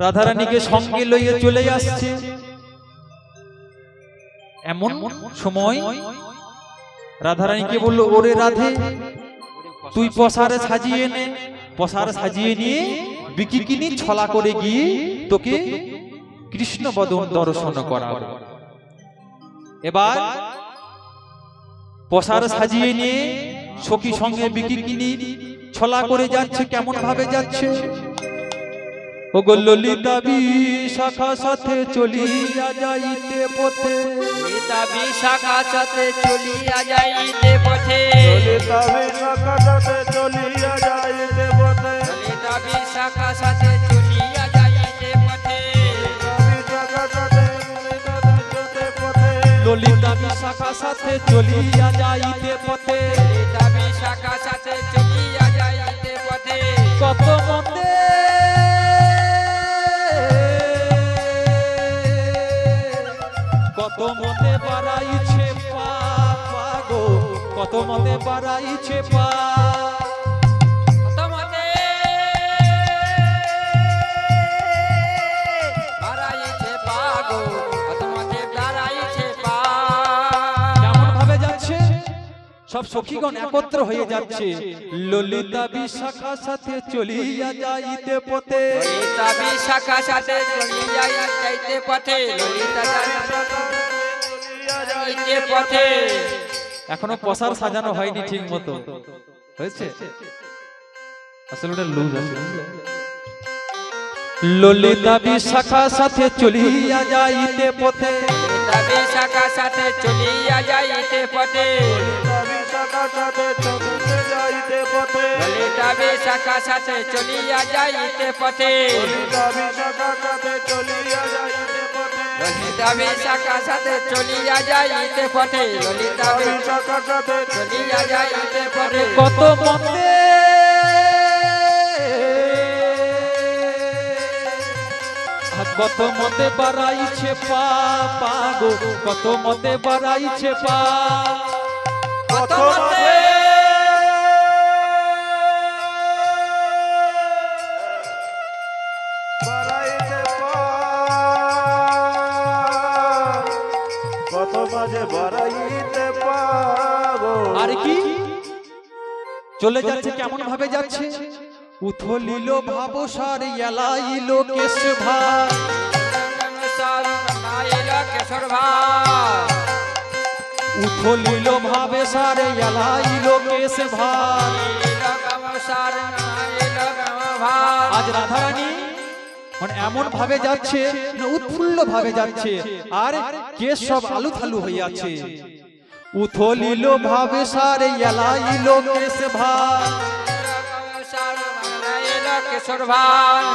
রাধারানীকে সঙ্গে লইয়ে চলে আসছে এমন সময় রাধারানীকে বলল ওরে রাধে তুই পসারে সাজিয়ে নে। পসার সাজিয়ে নিয়ে বিকিকিনি ছলা করে গিয়ে তোকে কৃষ্ণ বদন দর্শন করাবো। এবার পসার সাজিয়ে নিয়ে সখী সঙ্গে বিকিকিনি ছলা করে যাচ্ছে কেমন ভাবে যাচ্ছে? ও গো ললিতা বিশাখা সাথে চলিয়া যাইতে পথে। পিতা বিশাখা সাথে চলিয়া যাইতে পথে। ললিতা বিশাখা সাথে চলিয়া যাইতে পথে। ললিতা বিশাখা সাথে চলিয়া যাইতে পথে। বিশাখা সাথে ললিতা যেতে পথে। ললিতা বিশাখা সাথে চলিয়া যাইতে পথে। ললিতা বিশাখা সাথে কত মতে বাড়াইছে পা গো। কত মতে বাড়াইছে পা। সব সখীগণ একত্র হয়ে যাচ্ছে। ললিতা বিশাখা সাথে চলিয়া যাইতে পথে। ললিতা বিশাখা সাথে চলিয়া যাইতে পথে। ললিতা যাইতে পথে। এখনও পসার সাজানো হয়নি ঠিক মতো। হয়েছে? আসলে ওটা লুজ আছে। ললিতা বিশাখা সাথে চলিয়া যাইতে পথে। ললিতা বিশাখা সাথে চলিয়া যাইতে পথে। সাথে চলিতে যাইতে পথে। ললিতা বিশাখা সাথে চলিয়া যাইতে পথে। ললিতা বিশাখা সাথে চলিয়া যাইতে পথে। ললিতা বিশাখা সাথে চলিয়া যাইতে পথে। ললিতা বিশাখা সাথে চলিয়া যাইতে পথে। কত মতে কত মতে বাড়াইছে পা পা গো। কত মতে বাড়াইছে পা। আর কি? চলে যাচ্ছে কেমন ভাবে যাচ্ছে? উথলিল ভাবসার এলাইল কেশ ভাই কেশর ভাই উথলিল ভাবে সারে এলাইল কেশ ভাই আজ রাধারানী মানে এমন ভাবে যাচ্ছে না উৎফুল্ল ভাবে যাচ্ছে, আর কেশ সব আলু থালু হয়ে আছে। উথলিল, ভাবে সারে এলাইল কেশ ভাই কেশর ভাই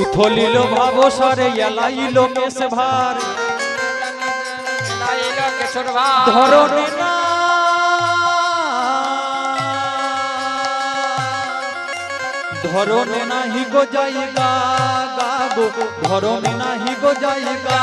উথলিল ভাবসারে এলাইল কেশ ভার ধরনে না। ধরনে নাহি গো জায়গা গাবো ধরনে নাহি গো জায়গা।